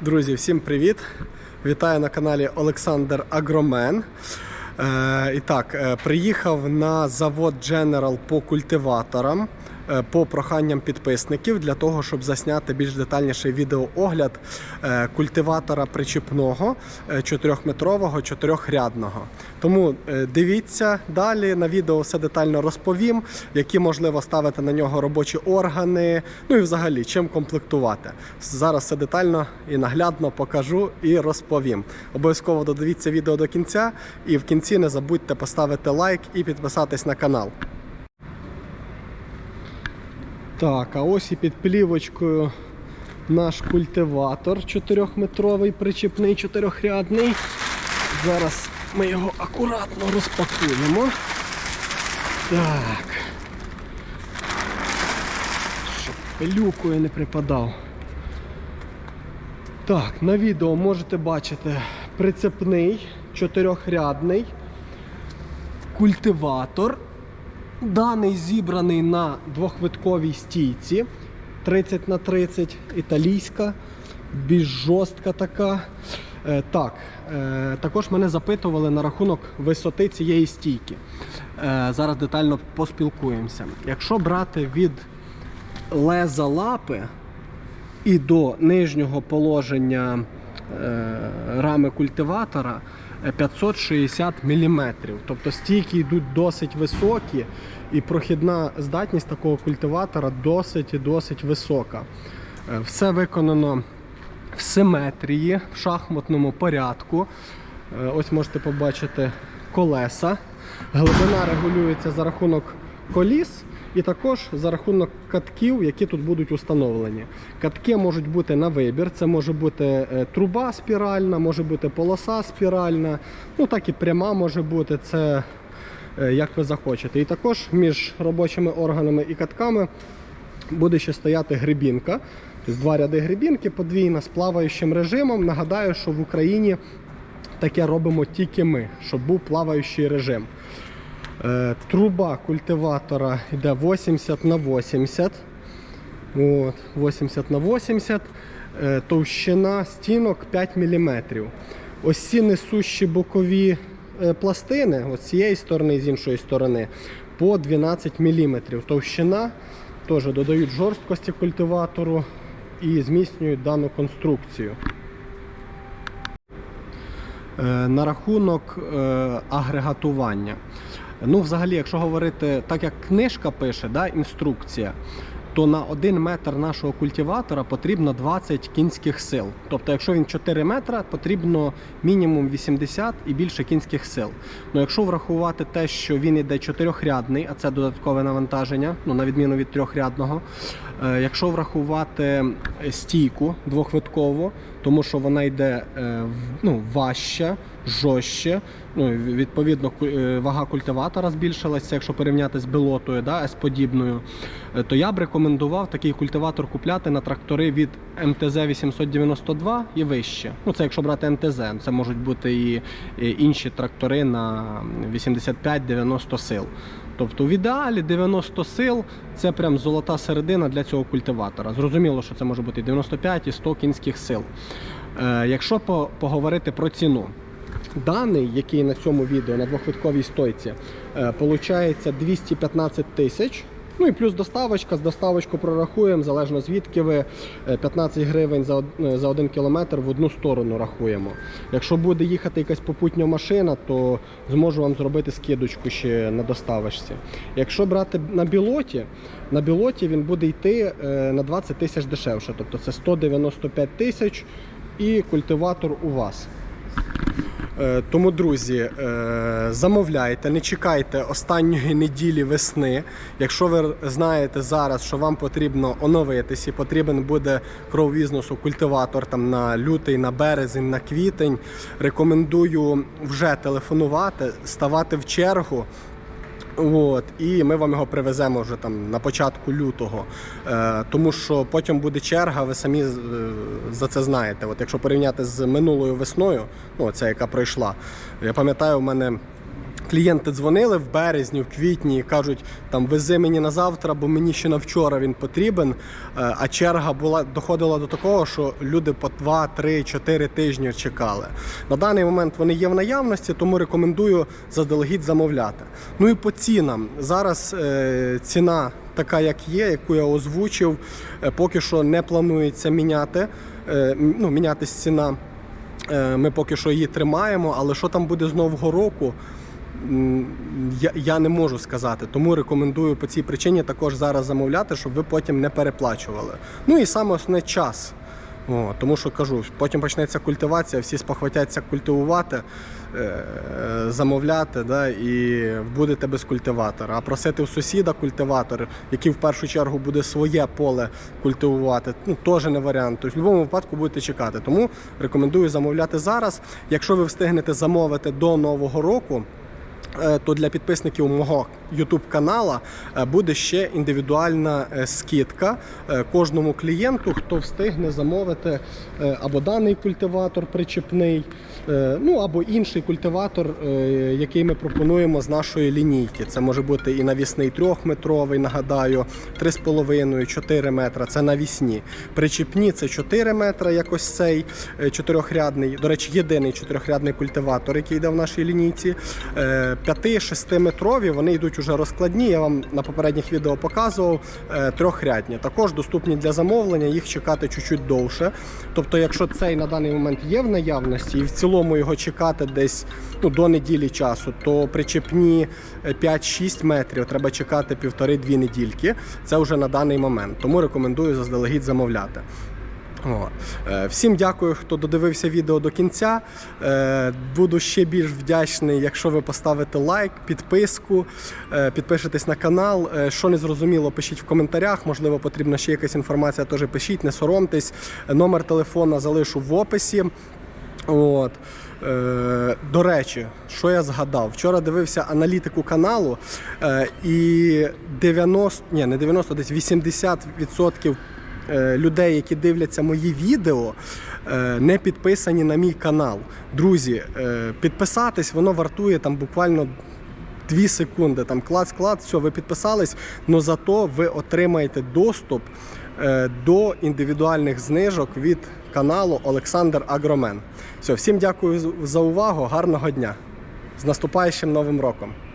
Друзі, всім привіт! Вітаю на каналі Олександр Агромен. Е, і так, е, приїхав на завод General по культиваторам по проханням підписників для того, щоб засняти більш детальніший відеоогляд е, культиватора причіпного е, 4-метрового, 4-рядного. Тому е, дивіться далі на відео все детально розповім, які можливо ставити на нього робочі органи, ну і взагалі чим комплектувати. Зараз все детально і наглядно покажу і розповім. Обов'язково додивіться відео до кінця, і в кінці не забудьте поставити лайк і підписатись на канал. Так, а ось і під плівочкою наш культиватор 4-метровий, причіпний, 4-рядний. Зараз ми його акуратно розпакуємо. Так. Щоб пилюкою не припадав. Так, на відео можете бачити прицепний, чотирьохрядний культиватор. Даний зібраний на двохвитковій стійці 30 на 30 італійська, більш жорстка така. Е, так, е, також мене запитували на рахунок висоти цієї стійки. Е, зараз детально поспілкуємося. Якщо брати від леза лапи і до нижнього положення е, рами культиватора 560 мм. Тобто стійки йдуть досить високі, і прохідна здатність такого культиватора досить і досить висока. Е, Все виконано в симетрії, в шахматному порядку. Е, Ось можете побачити колеса. Глибина регулюється за рахунок коліс і також за рахунок катків, які тут будуть установлені. Катки можуть бути на вибір. Це може бути е, труба спіральна, може бути полоса спіральна, ну так і пряма може бути. Це е, як ви захочете. І також між робочими органами і катками буде ще стояти грибінка. Тобто два ряди грибінки, подвійна з плаваючим режимом. Нагадаю, що в Україні таке робимо тільки ми, щоб був плаваючий режим. Е, Труба культиватора йде 80 на 80. От, 80 на 80. Е, Товщина стінок 5 мм. Ось ці несущі бокові е, пластини, ось з цієї сторони і з іншої сторони, по 12 мм. Товщина теж додають жорсткості культиватору і зміцнюють дану конструкцію. На рахунок агрегатування. Ну, взагалі, якщо говорити так, як книжка пише, да, інструкція, то на 1 метр нашого культиватора потрібно 20 кінських сил. Тобто, якщо він 4 метра, потрібно мінімум 80 і більше кінських сил. Ну, якщо врахувати те, що він іде чотирьохрядний, а це додаткове навантаження, ну на відміну від трьохрядного. Е, якщо врахувати стійку двохвиткову, тому що вона йде е, ну, важча, жорстче. Ну, відповідно, е, вага культиватора збільшилася, якщо порівняти з білотою, да, С-подібною, е, то я б рекомендував такий культиватор купляти на трактори від МТЗ 892 і вище. Ну, це якщо брати МТЗ, це можуть бути і інші трактори на 85-90 сил. Тобто в ідеалі 90 сил це прям золота середина для цього культиватора. Зрозуміло, що це може бути 95 і 100 кінських сил. Е, якщо по- поговорити про ціну, даний, який на цьому відео на двохвитковій стойці, е, получається 215 тисяч. Ну і плюс доставочка. З доставочку прорахуємо, залежно звідки ви е, 15 гривень за, е, за один кілометр в одну сторону рахуємо. Якщо буде їхати якась попутня машина, то зможу вам зробити скидочку ще на доставочці. Якщо брати на білоті, на білоті він буде йти е, на 20 тисяч дешевше, тобто це 195 тисяч і культиватор у вас. Е, Тому, друзі, е, замовляйте, не чекайте останньої неділі весни. Якщо ви знаєте зараз, що вам потрібно оновитись і потрібен буде кров візносу культиватор там на лютий, на березень, на квітень, рекомендую вже телефонувати, ставати в чергу. От, і ми вам його привеземо вже там на початку лютого. Е, тому що потім буде черга, ви самі е, за це знаєте. От якщо порівняти з минулою весною, ну ця яка пройшла, я пам'ятаю, у мене Клієнти дзвонили в березні, в квітні і кажуть, там вези мені на завтра, бо мені ще на вчора він потрібен. Е, А черга була доходила до такого, що люди по 2, 3, 4 тижні чекали. На даний момент вони є в наявності, тому рекомендую заздалегідь замовляти. Ну і по цінам. Зараз е, ціна така, як є, яку я озвучив, е, поки що не планується міняти. Е, ну, мінятись ціна. Ми поки що її тримаємо, але що там буде з нового року, я, я не можу сказати. Тому рекомендую по цій причині також зараз замовляти, щоб ви потім не переплачували. Ну і саме основне час. О, тому що кажу, потім почнеться культивація, всі спохватяться культивувати, е, замовляти, да, і будете без культиватора. А просити у сусіда культиватор, який в першу чергу буде своє поле культивувати, ну теж не варіант. Тобто в будь-якому випадку будете чекати. Тому рекомендую замовляти зараз. Якщо ви встигнете замовити до нового року. Е, То для підписників мого YouTube канала е, буде ще індивідуальна е, скидка кожному клієнту, хто встигне замовити або даний культиватор причепний, ну або інший культиватор, який ми пропонуємо з нашої лінійки. Це може бути і навісний трьохметровий, нагадаю, 3,5-4 метра. Це навісні. Причепні це 4 метри, як ось цей чотирьохрядний. До речі, єдиний чотирьохрядний культиватор, який йде в нашій лінійці. 5-6 метрові вони йдуть уже розкладні. Я вам на попередніх відео показував. е, Трьохрядні. Також доступні для замовлення, їх чекати чуть-чуть довше. Тобто, якщо цей на даний момент є в наявності, і в цілому його чекати десь ну, до неділі часу, то причепні е, 5-6 метрів треба чекати півтори-дві недільки. Це вже на даний момент. Тому рекомендую заздалегідь замовляти. Е, Всім дякую, хто додивився відео до кінця. Е, Буду ще більш вдячний, якщо ви поставите лайк, підписку, е, підпишетесь на канал. Що не зрозуміло, пишіть в коментарях. Можливо, потрібна ще якась інформація, теж пишіть, не соромтесь. Номер телефона залишу в описі. От. До речі, що я згадав? Вчора дивився аналітику каналу, і 90, ні, не 90, десь 80% е, людей, які дивляться мої відео, е, не підписані на мій канал. Друзі, е, підписатись, воно вартує там буквально. Дві секунди, там клац-клац, все, ви підписались, але зато ви отримаєте доступ е, до індивідуальних знижок від каналу Олександр Агромен. Все, всім дякую за увагу, гарного дня. З наступаючим новим роком!